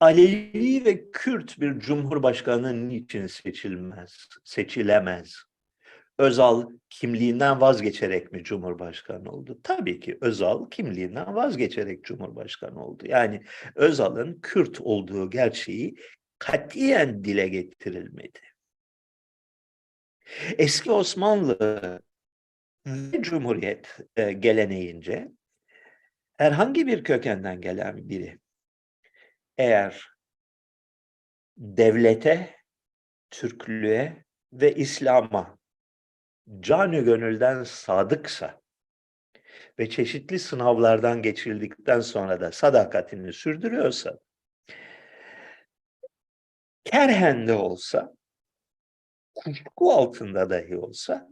Alevi ve Kürt bir cumhurbaşkanı niçin seçilmez, seçilemez? Özal kimliğinden vazgeçerek mi cumhurbaşkanı oldu? Tabii ki Özal kimliğinden vazgeçerek cumhurbaşkanı oldu. Yani Özal'ın Kürt olduğu gerçeği katiyen dile getirilmedi. Eski Osmanlı ve Cumhuriyet e, geleneğince herhangi bir kökenden gelen biri eğer devlete, Türklüğe ve İslam'a canı gönülden sadıksa ve çeşitli sınavlardan geçirildikten sonra da sadakatini sürdürüyorsa kerhen de olsa kuşku altında dahi olsa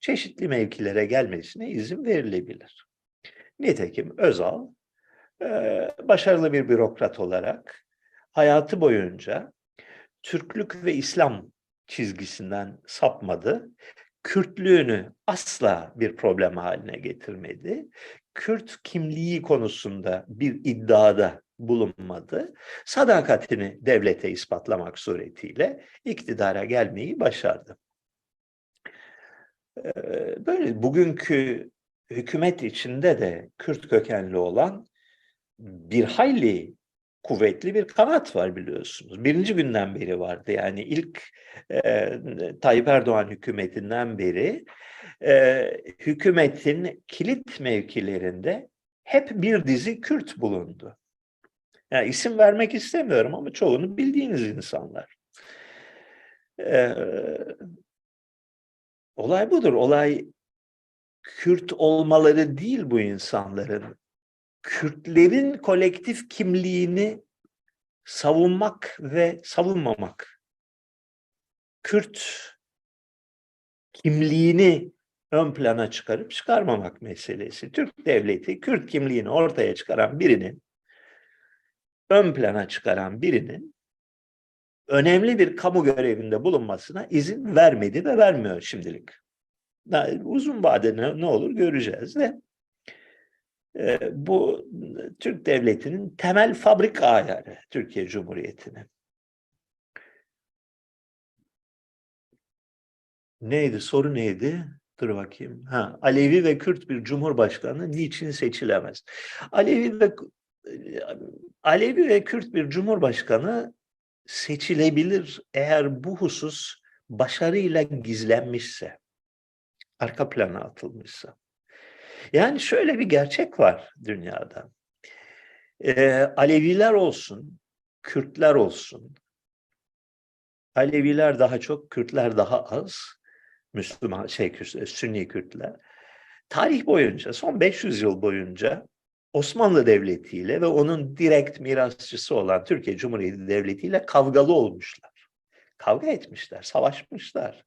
çeşitli mevkilere gelmesine izin verilebilir. Nitekim Özal başarılı bir bürokrat olarak hayatı boyunca Türklük ve İslam çizgisinden sapmadı. Kürtlüğünü asla bir problem haline getirmedi. Kürt kimliği konusunda bir iddiada bulunmadı. Sadakatini devlete ispatlamak suretiyle iktidara gelmeyi başardı. Eee, Böyle bugünkü hükümet içinde de Kürt kökenli olan bir hayli kuvvetli bir kanat var biliyorsunuz. Birinci günden beri vardı. Yani ilk e, Tayyip Erdoğan hükümetinden beri e, hükümetin kilit mevkilerinde hep bir dizi Kürt bulundu. Yani isim vermek istemiyorum ama çoğunu bildiğiniz insanlar. E, olay budur. Olay Kürt olmaları değil bu insanların. Kürtlerin kolektif kimliğini savunmak ve savunmamak. Kürt kimliğini ön plana çıkarıp çıkarmamak meselesi. Türk devleti Kürt kimliğini ortaya çıkaran birinin ön plana çıkaran birinin önemli bir kamu görevinde bulunmasına izin vermedi ve vermiyor şimdilik. Uzun vadede ne olur göreceğiz de. Ee, bu Türk devletinin temel fabrika ayarı Türkiye Cumhuriyeti'nin. Neydi? Soru neydi? Dur bakayım. Ha, Alevi ve Kürt bir cumhurbaşkanı niçin seçilemez? Alevi ve Alevi ve Kürt bir cumhurbaşkanı seçilebilir eğer bu husus başarıyla gizlenmişse, arka plana atılmışsa. Yani şöyle bir gerçek var dünyada. Ee, Aleviler olsun, Kürtler olsun. Aleviler daha çok, Kürtler daha az. Müslüman, şey, Sünni Kürtler. Tarih boyunca, son 500 yıl boyunca Osmanlı Devleti ile ve onun direkt mirasçısı olan Türkiye Cumhuriyeti Devleti ile kavgalı olmuşlar. Kavga etmişler, savaşmışlar.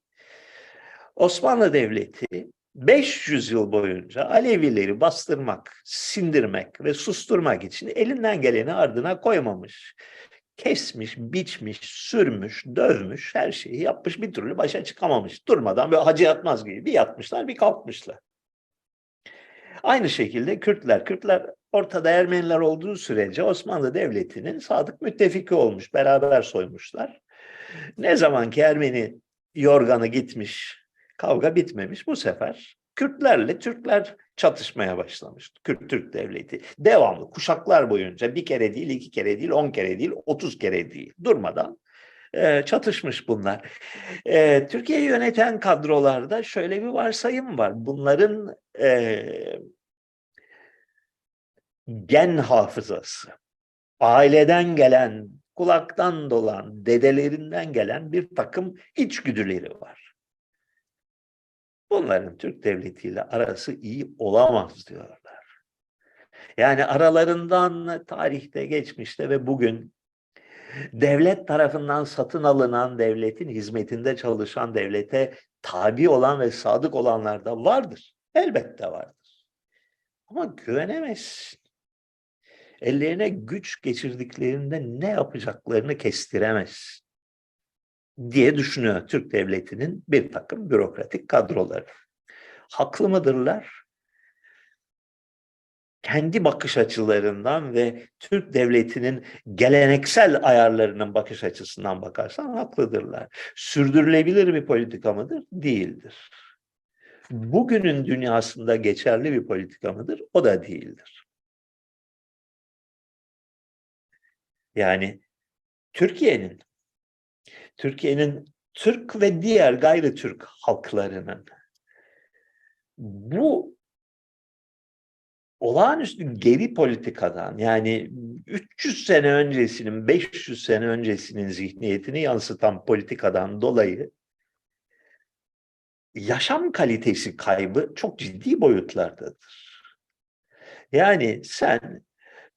Osmanlı Devleti 500 yıl boyunca Alevileri bastırmak, sindirmek ve susturmak için elinden geleni ardına koymamış. Kesmiş, biçmiş, sürmüş, dövmüş, her şeyi yapmış bir türlü başa çıkamamış. Durmadan böyle hacı yatmaz gibi bir yatmışlar bir kalkmışlar. Aynı şekilde Kürtler, Kürtler ortada Ermeniler olduğu sürece Osmanlı Devleti'nin sadık müttefiki olmuş, beraber soymuşlar. Ne zaman ki Ermeni yorganı gitmiş, kavga bitmemiş. Bu sefer Kürtlerle Türkler çatışmaya başlamış. Kürt Türk devleti. Devamlı kuşaklar boyunca bir kere değil, iki kere değil, on kere değil, otuz kere değil durmadan e, çatışmış bunlar. E, Türkiye'yi yöneten kadrolarda şöyle bir varsayım var. Bunların e, gen hafızası, aileden gelen, kulaktan dolan, dedelerinden gelen bir takım içgüdüleri var. Bunların Türk devletiyle arası iyi olamaz diyorlar. Yani aralarından tarihte, geçmişte ve bugün devlet tarafından satın alınan devletin hizmetinde çalışan devlete tabi olan ve sadık olanlar da vardır. Elbette vardır. Ama güvenemezsin. Ellerine güç geçirdiklerinde ne yapacaklarını kestiremezsin diye düşünüyor Türk devletinin bir takım bürokratik kadroları. Haklı mıdırlar? kendi bakış açılarından ve Türk devletinin geleneksel ayarlarının bakış açısından bakarsan haklıdırlar. Sürdürülebilir bir politika mıdır? Değildir. Bugünün dünyasında geçerli bir politika mıdır? O da değildir. Yani Türkiye'nin Türkiye'nin Türk ve diğer gayri Türk halklarının bu olağanüstü geri politikadan yani 300 sene öncesinin 500 sene öncesinin zihniyetini yansıtan politikadan dolayı yaşam kalitesi kaybı çok ciddi boyutlardadır. Yani sen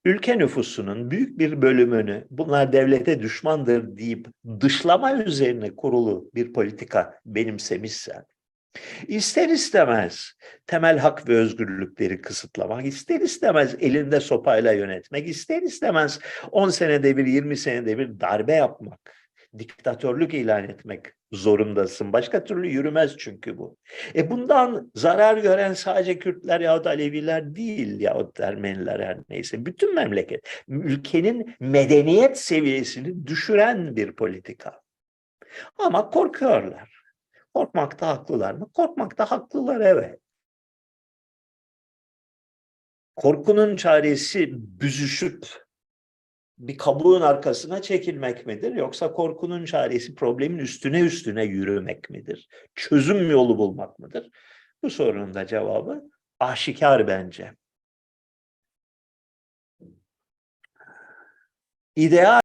ülke nüfusunun büyük bir bölümünü bunlar devlete düşmandır deyip dışlama üzerine kurulu bir politika benimsemişsen İster istemez temel hak ve özgürlükleri kısıtlamak, ister istemez elinde sopayla yönetmek, ister istemez 10 senede bir, 20 senede bir darbe yapmak, diktatörlük ilan etmek zorundasın. Başka türlü yürümez çünkü bu. E bundan zarar gören sadece Kürtler yahut Aleviler değil yahut Ermeniler her neyse. Bütün memleket, ülkenin medeniyet seviyesini düşüren bir politika. Ama korkuyorlar. Korkmakta haklılar mı? Korkmakta haklılar evet. Korkunun çaresi büzüşüp bir kabuğun arkasına çekilmek midir? Yoksa korkunun çaresi problemin üstüne üstüne yürümek midir? Çözüm yolu bulmak mıdır? Bu sorunun da cevabı aşikar bence. İdeal